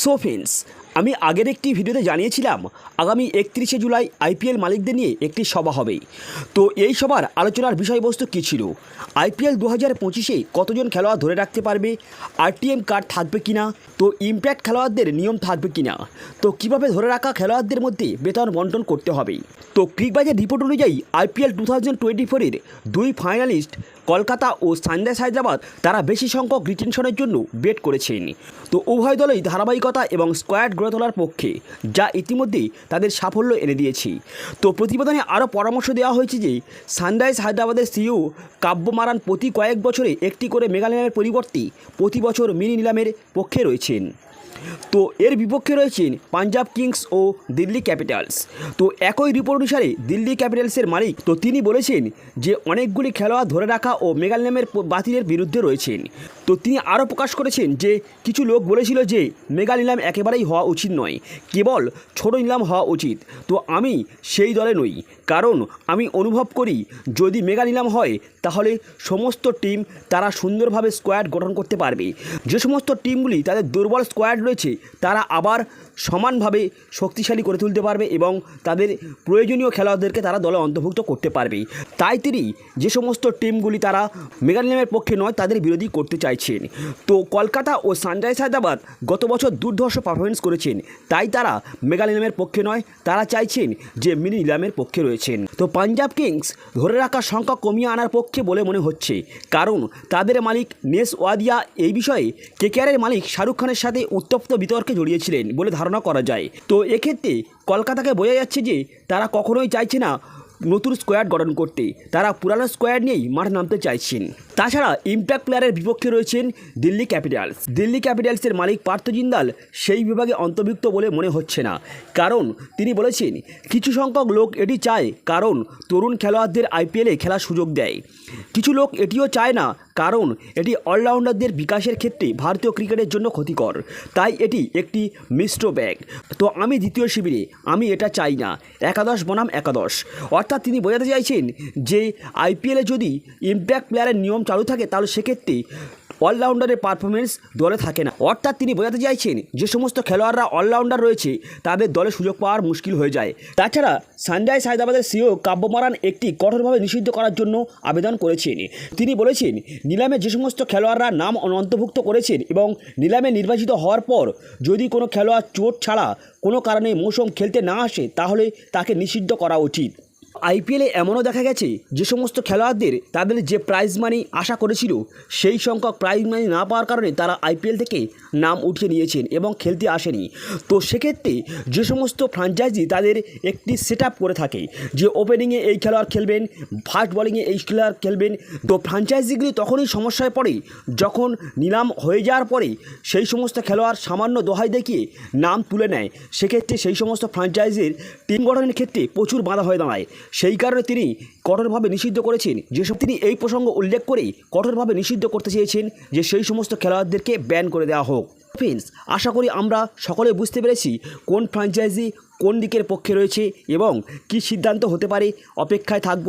So friends আমি আগের একটি ভিডিওতে জানিয়েছিলাম, আগামী একত্রিশে জুলাই আইপিএল মালিকদের নিয়ে একটি সভা হবে। তো এই সভার আলোচনার বিষয়বস্তু কী ছিল? আইপিএল দু হাজার পঁচিশে কতজন খেলোয়াড় ধরে রাখতে পারবে? আরটিএম কার্ড থাকবে কি না তো ইম্প্যাক্ট খেলোয়াড়দের নিয়ম থাকবে কিনা? তো কীভাবে ধরে রাখা খেলোয়াড়দের মধ্যে বেতন বন্টন করতে হবে? তো ক্রিকবাজের রিপোর্ট অনুযায়ী আইপিএল টু থাউজেন্ড টোয়েন্টি ফোরের দুই ফাইনালিস্ট কলকাতা ও সানরাইজ হায়দ্রাবাদ তারা বেশি সংখ্যক রিটেনশনের জন্য বেট করেছেন। তো উভয় দলই ধারাবাহিকতা এবং স্কোয়াড গড়ে তোলার পক্ষে, যা ইতিমধ্যেই তাদের সাফল্য এনে দিয়েছে। তো প্রতিবেদনে আরও পরামর্শ দেওয়া হয়েছে যে, সানরাইজ হায়দ্রাবাদের সিইও কাব্য মারান প্রতি কয়েক বছরে একটি করে মেগা নিলামের পরিবর্তে প্রতি বছর মিনি নিলামের পক্ষে রয়েছেন। তো এর বিপক্ষে রয়েছেন পাঞ্জাব কিংস ও দিল্লি ক্যাপিটালস। তো একই রিপোর্ট অনুসারে দিল্লি ক্যাপিটালসের মালিক, তো তিনি বলেছেন যে, অনেকগুলি খেলোয়াড় ধরে রাখা ও মেগালিনামের বাতিলের বিরুদ্ধে রয়েছেন। তো তিনি আরও প্রকাশ করেছেন যে, কিছু লোক বলেছিল যে মেগা নিলাম একেবারেই হওয়া উচিত নয়। কেবল ছোট নিলাম হওয়া উচিত। তো আমি সেই দলে নই। কারণ আমি অনুভব করি, যদি মেগা নিলাম হয়, তাহলে সমস্ত টিম তারা সুন্দরভাবে স্কোয়াড গঠন করতে পারবে। যে সমস্ত টিমগুলি তাদের দুর্বল স্কোয়াড রয়েছে, তারা আবার সমানভাবে শক্তিশালী করে তুলতে পারবে এবং তাদের প্রয়োজনীয় খেলোয়াড়দেরকে তারা দলে অন্তর্ভুক্ত করতে পারবে। তাই তিনি যে সমস্ত টিমগুলি তারা মেগা নিলামের পক্ষে নয়, তাদের বিরোধী করতে চাইছেন। তো কলকাতা ও সানরাইজ হায়দ্রাবাদ গত বছর দুর্ধর্ষ পারফরমেন্স করেছেন তাই তারা মেগা পক্ষে নয়, তারা চাইছেন যে মিনি নিলামের পক্ষে রয়েছেন। তো পাঞ্জাব কিংস ধরে রাখার সংখ্যা কমিয়ে আনার পক্ষে বলে মনে হচ্ছে। কারণ তাদের মালিক নেস ওয়াদিয়া এই বিষয়ে কেকেআরের মালিক শাহরুখ খানের সাথে উত্তপ্ত বিতর্কে জড়িয়েছিলেন বলে ধারণা করা যায়। তো এক্ষেত্রে কলকাতাকে বোঝা যাচ্ছে যে তারা কখনোই চাইছে না নতুন স্কোয়াড গঠন করতে। তারা পুরানো স্কোয়াড নিয়েই মাঠে নামতে চাইছেন। তাছাড়া ইম্প্যাক্ট প্লেয়ারের বিপক্ষে রয়েছেন দিল্লি ক্যাপিটালস। দিল্লি ক্যাপিটালসের মালিক পার্থ জিন্দাল সেই বিভাগে অন্তর্ভুক্ত বলে মনে হচ্ছে না। কারণ তিনি বলেছেন, কিছু সংখ্যক লোক এটি চায় কারণ তরুণ খেলোয়াড়দের আইপিএলে খেলার সুযোগ দেয়। কিছু লোক এটিও চায় না কারণ এটি অলরাউন্ডারদের বিকাশের ক্ষেত্রে ভারতীয় ক্রিকেটের জন্য ক্ষতিকর। তাই এটি একটি মিশ্র ব্যাগ। তো আমি দ্বিতীয় শিবিরে, আমি এটা চাই না। একাদশ বনাম একাদশ। অর্থাৎ তিনি বোঝাতে চাইছেন যে আইপিএলে যদি ইম্প্যাক্ট প্লেয়ারের নিয়ম চালু থাকে, তাহলে সেক্ষেত্রে অলরাউন্ডারের পারফরমেন্স দলে থাকে না। অর্থাৎ তিনি বোঝাতে চাইছেন যে সমস্ত খেলোয়াড়রা অলরাউন্ডার রয়েছে, তাদের দলে সুযোগ পাওয়ার মুশকিল হয়ে যায়। তাছাড়া সানরাইজ হায়দ্রাবাদের সিও কাব্যমারান একটি কঠোরভাবে নিষিদ্ধ করার জন্য আবেদন করেছেন। তিনি বলেছেন, নিলামে যে সমস্ত খেলোয়াড়রা নাম অন্তর্ভুক্ত করেছেন এবং নিলামে নির্বাচিত হওয়ার পর যদি কোনো খেলোয়াড় চোট ছাড়া কোনো কারণে মৌসুম খেলতে না আসে, তাহলে তাকে নিষিদ্ধ করা উচিত। আইপিএলে এমনও দেখা গেছে, যে সমস্ত খেলোয়াড়দের তাদের যে প্রাইজ মানি আশা করেছিল, সেই সংখ্যক প্রাইজ মানি না পাওয়ার কারণে তারা আইপিএল থেকে নাম উঠিয়ে নিয়েছেন এবং খেলতে আসেনি। তো সেক্ষেত্রে যে সমস্ত ফ্র্যাঞ্চাইজি তাদের একটি সেট করে থাকে, যে ওপেনিংয়ে এই খেলোয়াড় খেলবেন ফাস্ট বলিংয়ে এই খেলোয়াড় খেলবেন, তো ফ্রাঞ্চাইজিগুলি তখনই সমস্যায় পড়ে, যখন নিলাম হয়ে যাওয়ার পরে সেই সমস্ত খেলোয়াড় সামান্য দোহাই দেখিয়ে নাম তুলে নেয়। সেক্ষেত্রে সেই সমস্ত ফ্র্যাঞ্চাইজির টিম গঠনের ক্ষেত্রে প্রচুর বাধা হয়ে দাঁড়ায়। সেই কারণে তিনি কঠোরভাবে নিষিদ্ধ করেছেন। যেসব তিনি এই প্রসঙ্গ উল্লেখ করেই কঠোরভাবে নিষিদ্ধ করতে চেয়েছেন যে সেই সমস্ত খেলোয়াড়দেরকে ব্যান করে দেওয়া হোক। ফ্রেন্ডস আশা করি আমরা সকলে বুঝতে পেরেছি কোন ফ্র্যাঞ্চাইজি কোন দিকের পক্ষে রয়েছে এবং কি সিদ্ধান্ত হতে পারে। অপেক্ষায় থাকব।